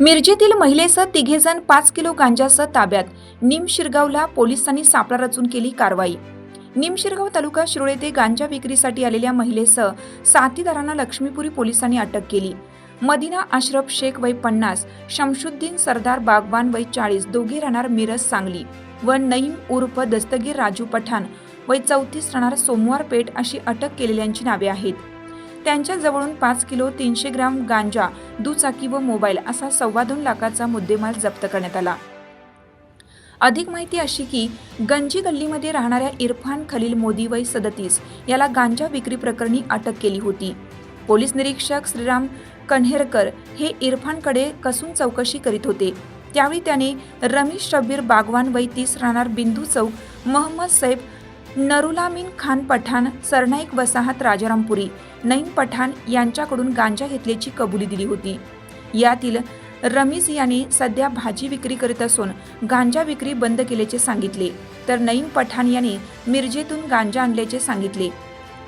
मिरजेतील महिलेसह तिघेजण पाच किलो गांजासह ताब्यात. निम शिरगावला पोलिसांनी सापळा रचून केली कारवाई. निमशिरगाव तालुका शिरोळ येथे गांजा विक्रीसाठी आलेल्या महिलेसह साथीदारांना लक्ष्मीपुरी पोलिसांनी अटक केली. मदिना अशरफ शेख वय पन्नास शमशुद्दीन सरदार बागवान वय चाळीस दोघे राहणार मिरज सांगली व नईम उर्फ दस्तगीर राजू पठाण वय चौतीस राहणार सोमवार पेठ अशी अटक केलेल्यांची नावे आहेत. त्यांच्या जवळून पाच किलो तीनशे ग्राम गांजा दुचाकी व मोबाईल असा सव्वा दोन लाखाचा मुद्देमाल जप्त करण्यात आला. अधिक माहिती अशी की गंजी गल्लीमध्ये राहणाऱ्या इरफान खलील मोदी वय सदतीस याला गांजा विक्री प्रकरणी अटक केली होती. पोलीस निरीक्षक श्रीराम कन्हेरकर हे इरफानकडे कसून चौकशी करीत होते. त्यावेळी त्याने रमेश शब्बीर बागवान वय तीस राहणार बिंदू चौक मोहम्मद सैफ नरुलामीन खान पठाण सरनाईक वसाहत राजारामपुरी नईम पठाण यांच्याकडून गांजा घेतल्याची कबुली दिली होती. यातील रमीज यांनी सध्या भाजी विक्री करीत असून गांजा विक्री बंद केल्याचे सांगितले. तर नईम पठाण यांनी मिरजेतून गांजा आणल्याचे सांगितले.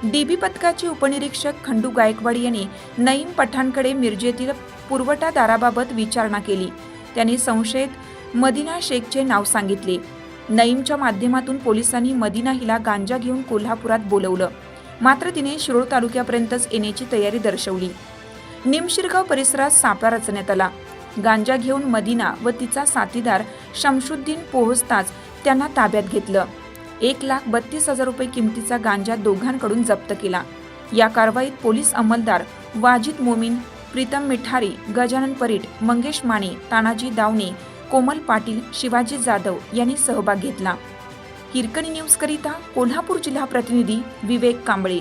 डीबी पथकाचे उपनिरीक्षक खंडू गायकवाड यांनी नईम पठाणकडे मिरजेतील पुरवठादाराबाबत विचारणा केली. त्यांनी संशयित मदिना शेखचे नाव सांगितले. नईमच्या माध्यमातून पोलिसांनी मदिना हिला गांजा घेऊन कोल्हापुरात बोलवलं. मात्र तिने शिरोळ तालुक्यापर्यंतच येण्याची तयारी दर्शवली. निमशिरगाव परिसरात सापळा रचण्यात आला. गांजा घेऊन मदिना व तिचा साथीदार शमशुद्दीन पोहोचताच त्यांना ताब्यात घेतलं. एक लाख बत्तीस हजार रुपये किमतीचा गांजा दोघांकडून जप्त केला. या कारवाईत पोलीस अंमलदार वाजिद मोमीन प्रीतम मिठारी गजानन परीट मंगेश माने तानाजी दावणे कोमल पाटील शिवाजी जाधव यांनी सहभाग घेतला. हिरकणी न्यूज करिता कोल्हापूर जिल्हा प्रतिनिधी विवेक कांबळे.